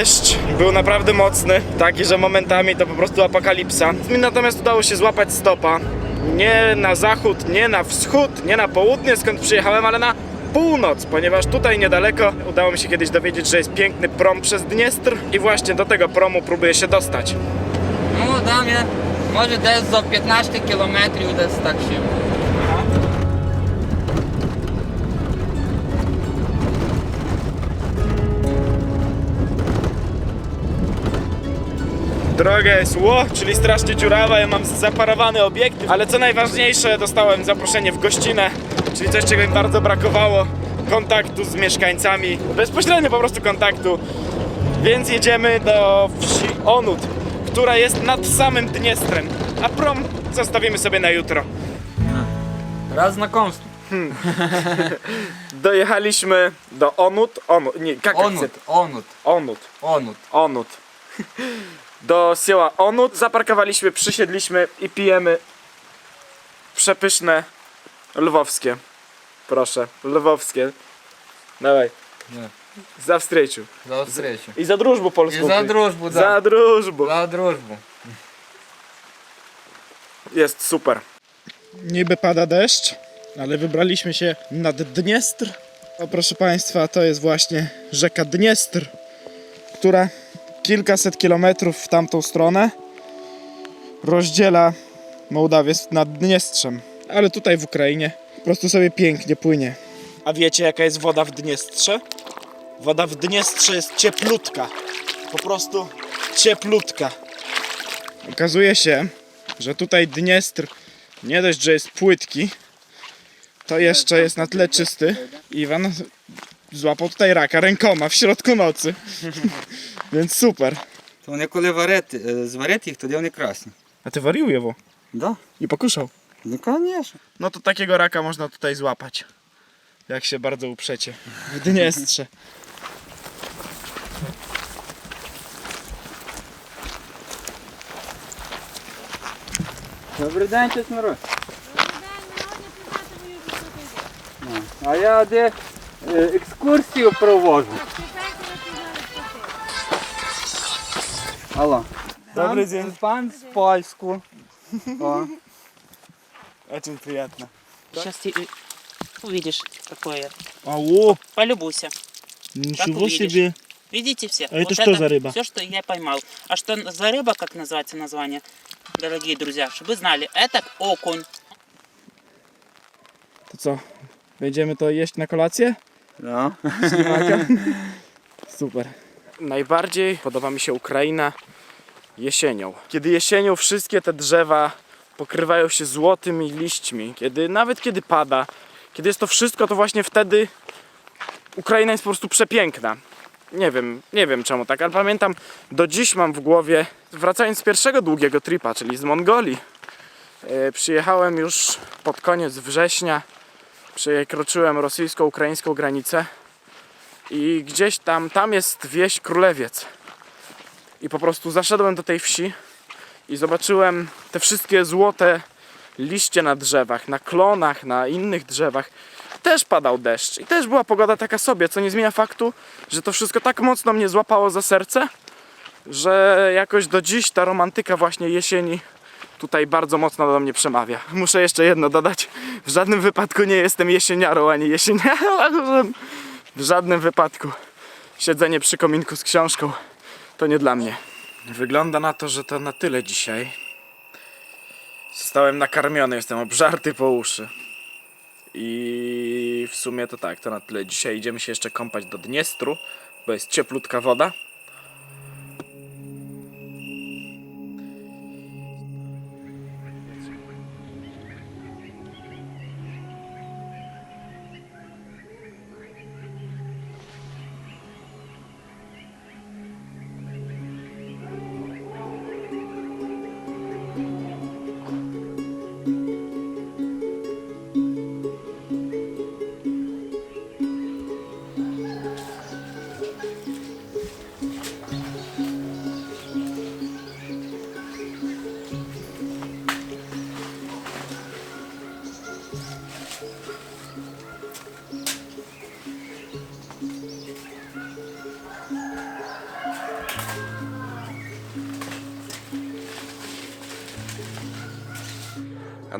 deszcz był naprawdę mocny, taki, że momentami to po prostu apokalipsa. Mi natomiast udało się złapać stopa. Nie na zachód, nie na wschód, nie na południe skąd przyjechałem, ale na północ, ponieważ tutaj niedaleko udało mi się kiedyś dowiedzieć, że jest piękny prom przez Dniestr i właśnie do tego promu próbuję się dostać. No, Damian, może też za 15 km uda się tak szybko. Droga jest ło, czyli strasznie dziurawa, ja mam zaparowany obiektyw, ale co najważniejsze, dostałem zaproszenie w gościnę, czyli coś, czego mi bardzo brakowało, kontaktu z mieszkańcami, bezpośrednio po prostu kontaktu, więc jedziemy do wsi Onut, która jest nad samym Dniestrem, a prom zostawimy sobie na jutro. Raz na kąsku. Hmm. Dojechaliśmy do Onud, Onud, nie, jak Onut, onut, onut. onut. do Sieła Onut. Zaparkowaliśmy, przysiedliśmy i pijemy przepyszne lwowskie. Proszę, lwowskie. Dawaj. Nie. Za wstrzeciu. Za wstrzeciu. I za drużbu polską. I za drużbu. Za drużbu. Za drużbu. Jest super. Niby pada deszcz, ale wybraliśmy się nad Dniestr. O proszę Państwa, to jest właśnie rzeka Dniestr, która kilkaset kilometrów w tamtą stronę rozdziela Mołdawię z Naddniestrzem. Ale tutaj w Ukrainie po prostu sobie pięknie płynie. A wiecie jaka jest woda w Dniestrze? Woda w Dniestrze jest cieplutka. Po prostu cieplutka. Okazuje się, że tutaj Dniestr nie dość, że jest płytki, to jeszcze jest na tle czysty. Iwan złapał tutaj raka rękoma w środku nocy. Więc super. То вони коли варити, е, зварити їх, тоді вони красні. A ty wariuje, wo? Да? I pokuszał. Ну, звісно. No to takiego raka można tutaj złapać. Jak się bardzo uprzecie. W Dniestrze. Добрий день, чесно народ. А я де е, екскурсію проводжу. Алло. Добрий Пан- день. Пан з польську. О. Очень приятно. Сейчас ты э, увидишь какое. Ау, Полюбуйся. ничего себе. Видите все? А это что за рыба? Все, что я поймал. А что за рыба, как называется название, дорогие друзья, чтобы вы знали, это окунь. To co? Będziemy to jeść na kolację? No. Super. Najbardziej podoba mi się Ukraina jesienią. Kiedy jesienią wszystkie te drzewa pokrywają się złotymi liśćmi, kiedy nawet kiedy pada, kiedy jest to wszystko, to właśnie wtedy Ukraina jest po prostu przepiękna. Nie wiem, nie wiem czemu tak, ale pamiętam, do dziś mam w głowie, wracając z pierwszego długiego tripa, czyli z Mongolii, e, przyjechałem już pod koniec września, przekroczyłem rosyjsko-ukraińską granicę i gdzieś tam, tam jest wieś Królewiec. I po prostu zaszedłem do tej wsi i zobaczyłem te wszystkie złote liście na drzewach, na klonach, na innych drzewach. Też padał deszcz i też była pogoda taka sobie, co nie zmienia faktu, że to wszystko tak mocno mnie złapało za serce, że jakoś do dziś ta romantyka właśnie jesieni tutaj bardzo mocno do mnie przemawia. Muszę jeszcze jedno dodać. W żadnym wypadku nie jestem jesieniarą ani. W żadnym wypadku siedzenie przy kominku z książką to nie dla mnie. Wygląda na to, że to na tyle dzisiaj. Zostałem nakarmiony, jestem obżarty po uszy. I w sumie to tak, to na tyle. Dzisiaj idziemy się jeszcze kąpać do Dniestru, bo jest cieplutka woda.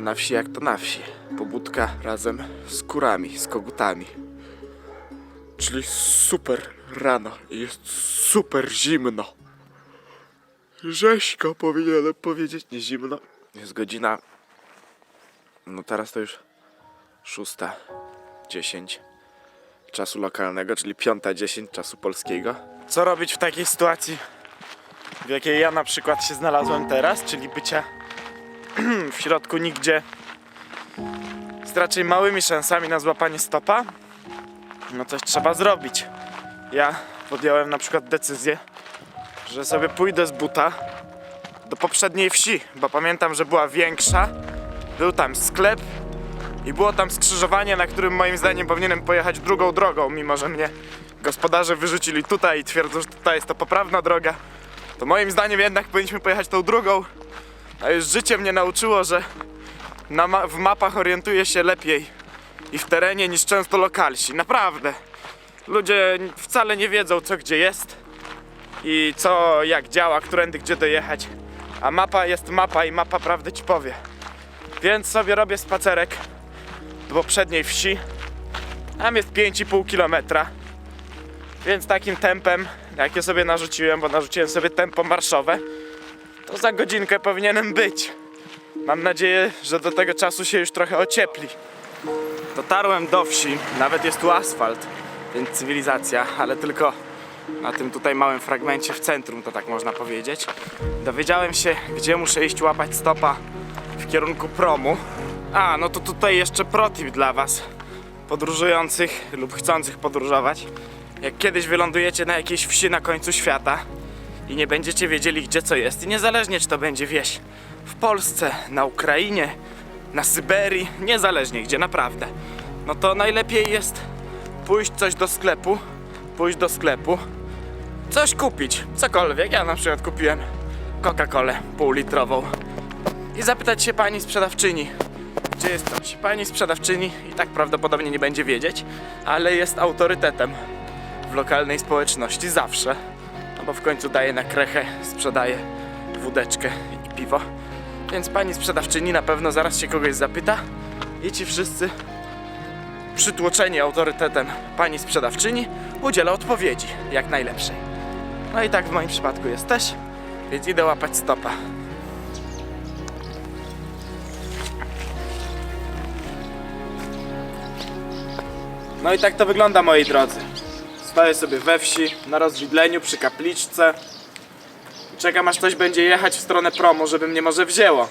Na wsi jak to na wsi. Pobudka razem z kurami, z kogutami. Czyli super rano i jest super zimno. Rzeźko powinienem powiedzieć, nie zimno. Jest godzina. No teraz to już szósta, dziesięć czasu lokalnego, czyli piąta, dziesięć czasu polskiego. Co robić w takiej sytuacji, w jakiej ja na przykład się znalazłem teraz, czyli bycia w środku nigdzie z raczej małymi szansami na złapanie stopa? No coś trzeba zrobić. Ja podjąłem na przykład decyzję, że sobie pójdę z buta do poprzedniej wsi, bo pamiętam, że była większa, był tam sklep i było tam skrzyżowanie, na którym moim zdaniem powinienem pojechać drugą drogą, mimo że mnie gospodarze wyrzucili tutaj i twierdzą, że tutaj jest to poprawna droga. To moim zdaniem jednak powinniśmy pojechać tą drugą, a już życie mnie nauczyło, że ma- w mapach orientuję się lepiej i w terenie niż często lokalsi. Naprawdę. Ludzie wcale nie wiedzą co gdzie jest i co jak działa, którędy gdzie dojechać. A mapa jest mapa i mapa prawdę ci powie. Więc sobie robię spacerek do poprzedniej wsi. Tam jest 5,5 kilometra. Więc takim tempem, jakie sobie narzuciłem, bo narzuciłem sobie tempo marszowe, to za godzinkę powinienem być. Mam nadzieję, że do tego czasu się już trochę ociepli. Dotarłem do wsi, nawet jest tu asfalt, więc cywilizacja, ale tylko na tym tutaj małym fragmencie w centrum, to tak można powiedzieć. Dowiedziałem się, gdzie muszę iść łapać stopa w kierunku promu. A, no to tutaj jeszcze protip dla Was, podróżujących lub chcących podróżować. Jak kiedyś wylądujecie na jakiejś wsi na końcu świata i nie będziecie wiedzieli, gdzie co jest, i niezależnie czy to będzie wieś w Polsce, na Ukrainie, na Syberii, niezależnie gdzie naprawdę, no to najlepiej jest pójść coś do sklepu, pójść do sklepu, coś kupić, cokolwiek. Ja na przykład kupiłem Coca-Colę półlitrową i zapytać się pani sprzedawczyni, gdzie jest coś. Pani sprzedawczyni i tak prawdopodobnie nie będzie wiedzieć, ale jest autorytetem w lokalnej społeczności zawsze. No bo w końcu daje na krechę, sprzedaje wódeczkę i piwo. Więc pani sprzedawczyni na pewno zaraz się kogoś zapyta i ci wszyscy przytłoczeni autorytetem pani sprzedawczyni udziela odpowiedzi jak najlepszej. No i tak w moim przypadku jest też, więc idę łapać stopa. No i tak to wygląda moi drodzy. Stoję sobie we wsi, na rozwidleniu przy kapliczce. Czekam aż coś będzie jechać w stronę promu, żeby mnie może wzięło.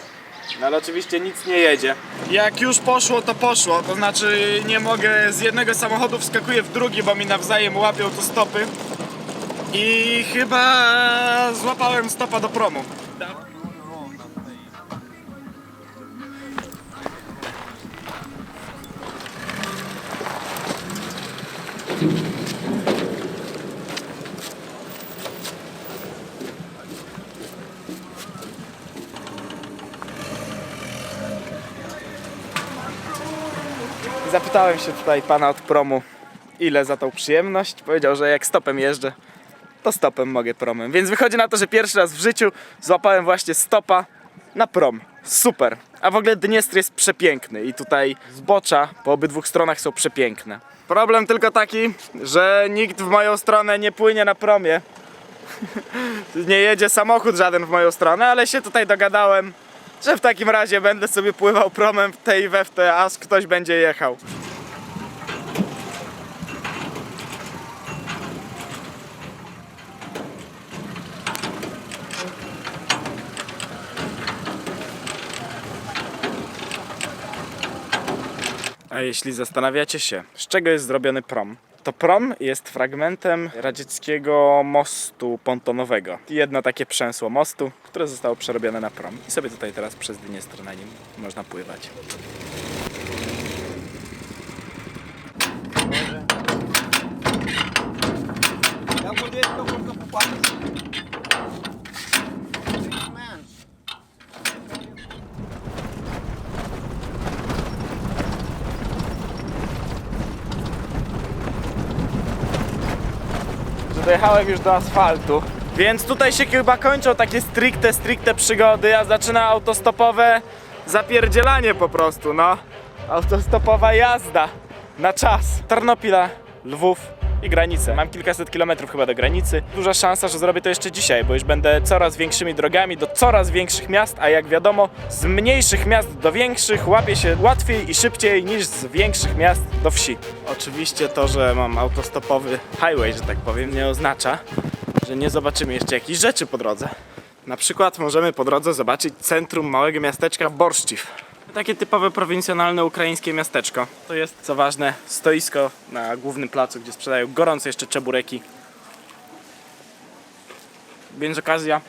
No ale oczywiście nic nie jedzie. Jak już poszło, to poszło. To znaczy nie mogę z jednego samochodu wskakuję w drugi, bo mi nawzajem łapią tu stopy. I chyba złapałem stopa do promu. Zapytałem się tutaj pana od promu, ile za tą przyjemność. Powiedział, że jak stopem jeżdżę, to stopem mogę promem. Więc wychodzi na to, że pierwszy raz w życiu złapałem właśnie stopa na prom. Super. A w ogóle Dniestr jest przepiękny i tutaj zbocza po obydwu stronach są przepiękne. Problem tylko taki, że nikt w moją stronę nie płynie na promie. nie jedzie samochód żaden w moją stronę, ale się tutaj dogadałem, że w takim razie będę sobie pływał promem w tej we aż ktoś będzie jechał. A jeśli zastanawiacie się, z czego jest zrobiony prom, to prom jest fragmentem radzieckiego mostu pontonowego. Jedno takie przęsło mostu, które zostało przerobione na prom. I sobie tutaj teraz przez Dniestr na nim można pływać. że dojechałem już do asfaltu. Więc tutaj się chyba kończą takie stricte, stricte przygody, a zaczyna autostopowe zapierdzielanie po prostu, no. Autostopowa jazda na czas. Tarnopila, Lwów i granice. Mam kilkaset kilometrów chyba do granicy. Duża szansa, że zrobię to jeszcze dzisiaj, bo już będę coraz większymi drogami do coraz większych miast, a jak wiadomo, z mniejszych miast do większych łapie się łatwiej i szybciej niż z większych miast do wsi. Oczywiście to, że mam autostopowy highway, że tak powiem, nie oznacza, że nie zobaczymy jeszcze jakichś rzeczy po drodze. Na przykład możemy po drodze zobaczyć centrum małego miasteczka Borszciw. Takie typowe prowincjonalne ukraińskie miasteczko. To jest, co ważne, stoisko na głównym placu, gdzie sprzedają gorące jeszcze czebureki. Więc okazja,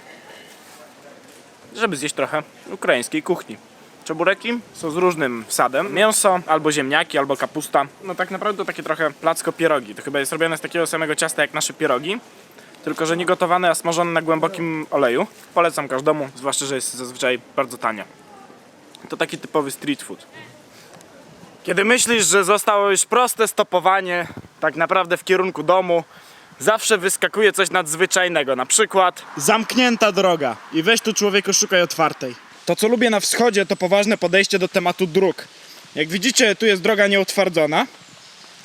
żeby zjeść trochę ukraińskiej kuchni. Czebureki są z różnym wsadem. Mięso, albo ziemniaki, albo kapusta. No tak naprawdę to takie trochę placko pierogi. To chyba jest robione z takiego samego ciasta jak nasze pierogi. Tylko, że nie gotowane, a smażone na głębokim oleju. Polecam każdemu, zwłaszcza, że jest zazwyczaj bardzo tanie. To taki typowy street food. Kiedy myślisz, że zostało już proste stopowanie, tak naprawdę w kierunku domu, zawsze wyskakuje coś nadzwyczajnego. Na przykład Zamknięta droga i weź tu człowieku szukaj otwartej. To co lubię na wschodzie to poważne podejście do tematu dróg. Jak widzicie tu jest droga nieutwardzona.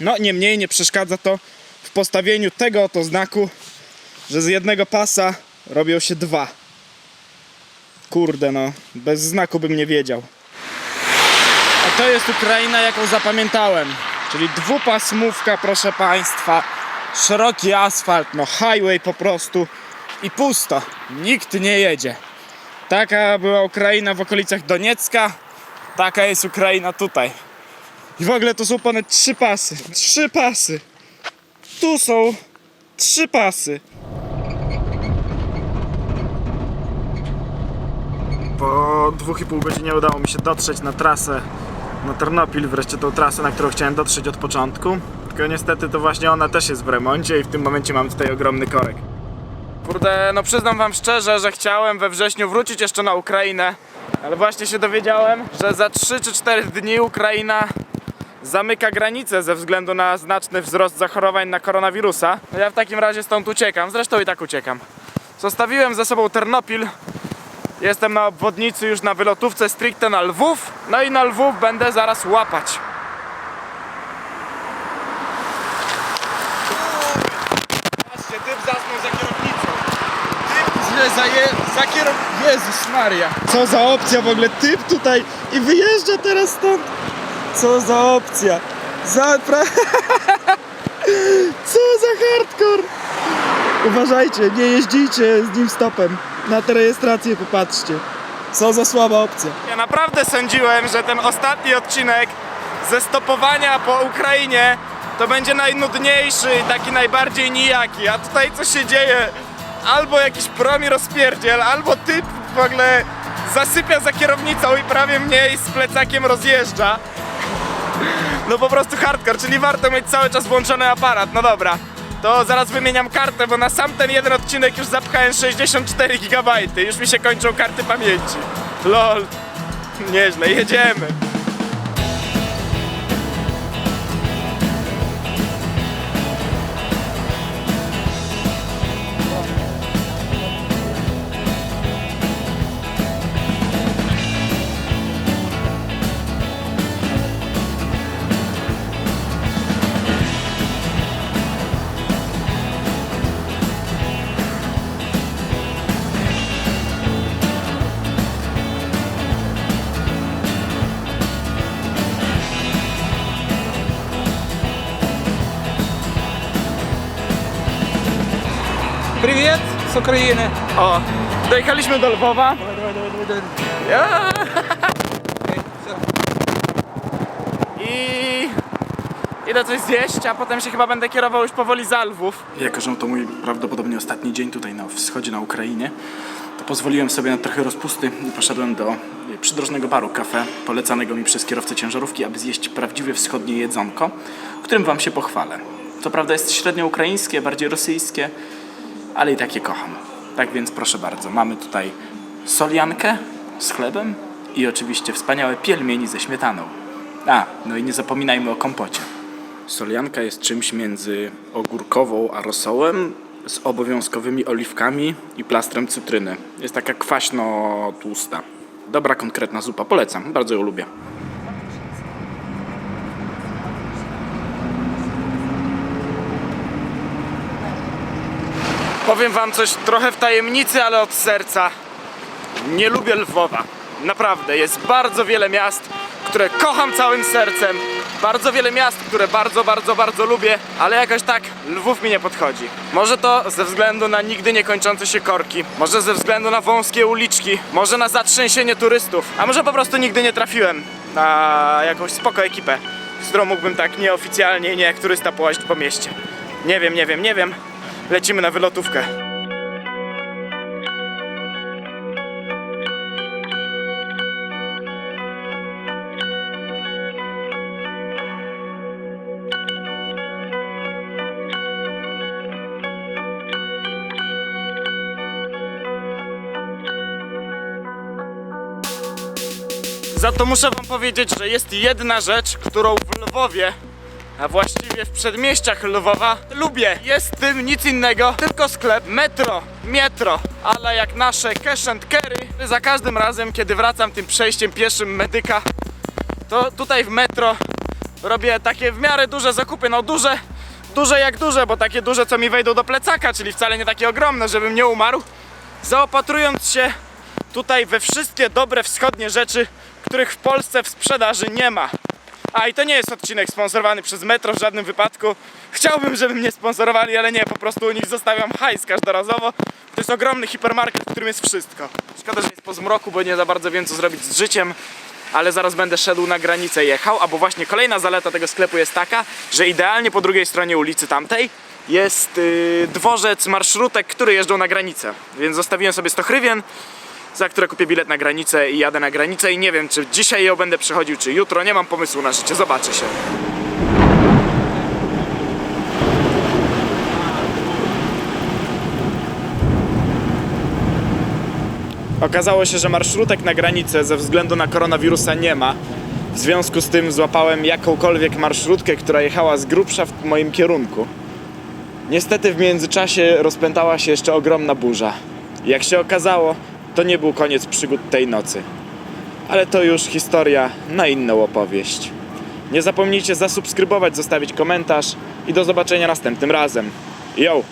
No niemniej nie przeszkadza to w postawieniu tego oto znaku, że z jednego pasa robią się dwa. Kurde no, bez znaku bym nie wiedział. A to jest Ukraina jaką zapamiętałem. Czyli dwupasmówka proszę Państwa. Szeroki asfalt, no highway po prostu i pusto. Nikt nie jedzie. Taka była Ukraina w okolicach Doniecka, taka jest Ukraina tutaj. I w ogóle to są ponad trzy pasy. Trzy pasy. Tu są trzy pasy. Po dwóch i pół godzinie udało mi się dotrzeć na trasę na Ternopil, wreszcie tą trasę, na którą chciałem dotrzeć od początku. Tylko niestety to właśnie ona też jest w remoncie i w tym momencie mam tutaj ogromny korek. Kurde, no przyznam wam szczerze, że chciałem we wrześniu wrócić jeszcze na Ukrainę, ale właśnie się dowiedziałem, że za 3 czy 4 dni Ukraina zamyka granice ze względu na znaczny wzrost zachorowań na koronawirusa. No ja w takim razie stąd uciekam, zresztą i tak uciekam. Zostawiłem za sobą Ternopil, Jestem na obwodnicy już na wylotówce stricte na Lwów. No i na Lwów będę zaraz łapać. Patrzcie, typ zasnął za kierownicą. Typ źle za, je, za kierownicą. Jezus Maria. Co za opcja w ogóle? Typ tutaj i wyjeżdża teraz stąd. Co za opcja? Za... Pra... Co za hardcore. Uważajcie, nie jeździcie z nim stopem. Na tę rejestrację popatrzcie. Co za słaba opcja. Ja naprawdę sądziłem, że ten ostatni odcinek ze stopowania po Ukrainie to będzie najnudniejszy i taki najbardziej nijaki. A tutaj co się dzieje? Albo jakiś promi rozpierdziel, albo typ w ogóle zasypia za kierownicą i prawie mnie z plecakiem rozjeżdża. No po prostu hardcore, czyli warto mieć cały czas włączony aparat. No dobra, to zaraz wymieniam kartę, bo na sam ten jeden odcinek już zapchałem 64 GB. Już mi się kończą karty pamięci. Lol. Nieźle, jedziemy. Ukrainy. O, dojechaliśmy do Lwowa. Dawaj, dawaj, dawaj, dawaj. I idę coś zjeść, a potem się chyba będę kierował już powoli za Lwów. Jako, że to mój prawdopodobnie ostatni dzień tutaj na wschodzie, na Ukrainie, to pozwoliłem sobie na trochę rozpusty i poszedłem do e, przydrożnego baru kafe, polecanego mi przez kierowcę ciężarówki, aby zjeść prawdziwie wschodnie jedzonko, którym wam się pochwalę. Co prawda jest średnio ukraińskie, bardziej rosyjskie, ale i takie kocham. Tak więc proszę bardzo, mamy tutaj soliankę z chlebem i oczywiście wspaniałe pielmieni ze śmietaną. A, no i nie zapominajmy o kompocie. Solianka jest czymś między ogórkową a rosołem z obowiązkowymi oliwkami i plastrem cytryny. Jest taka kwaśno-tłusta. Dobra, konkretna zupa, polecam, bardzo ją lubię. Powiem wam coś trochę w tajemnicy, ale od serca. Nie lubię Lwowa. Naprawdę, jest bardzo wiele miast, które kocham całym sercem. Bardzo wiele miast, które bardzo, bardzo, bardzo lubię, ale jakoś tak Lwów mi nie podchodzi. Może to ze względu na nigdy niekończące się korki, może ze względu na wąskie uliczki, może na zatrzęsienie turystów, a może po prostu nigdy nie trafiłem na jakąś spoko ekipę, z którą mógłbym tak nieoficjalnie, nie jak turysta połazić po mieście. Nie wiem, nie wiem, nie wiem. Lecimy na wylotówkę. Za to muszę wam powiedzieć, że jest jedna rzecz, którą w Lwowie, a właściwie w przedmieściach Lwowa, lubię. Jest w tym nic innego, tylko sklep metro, metro. Ale jak nasze cash and carry, za każdym razem, kiedy wracam tym przejściem pieszym medyka, to tutaj w metro robię takie w miarę duże zakupy. No duże, duże jak duże, bo takie duże, co mi wejdą do plecaka, czyli wcale nie takie ogromne, żebym nie umarł. Zaopatrując się tutaj we wszystkie dobre wschodnie rzeczy, których w Polsce w sprzedaży nie ma. A i to nie jest odcinek sponsorowany przez Metro w żadnym wypadku. Chciałbym, żeby mnie sponsorowali, ale nie, po prostu u nich zostawiam hajs każdorazowo. To jest ogromny hipermarket, w którym jest wszystko. Szkoda, że jest po zmroku, bo nie za bardzo wiem, co zrobić z życiem. Ale zaraz będę szedł na granicę jechał, albo właśnie kolejna zaleta tego sklepu jest taka, że idealnie po drugiej stronie ulicy tamtej jest yy, dworzec marszrutek, które jeżdżą na granicę. Więc zostawiłem sobie 100 hrywien, za które kupię bilet na granicę i jadę na granicę i nie wiem, czy dzisiaj ją będę przechodził, czy jutro. Nie mam pomysłu na życie, zobaczy się. Okazało się, że marszrutek na granicę ze względu na koronawirusa nie ma. W związku z tym złapałem jakąkolwiek marszrutkę, która jechała z grubsza w moim kierunku. Niestety w międzyczasie rozpętała się jeszcze ogromna burza. Jak się okazało, to nie był koniec przygód tej nocy. Ale to już historia na inną opowieść. Nie zapomnijcie zasubskrybować, zostawić komentarz i do zobaczenia następnym razem. Yo!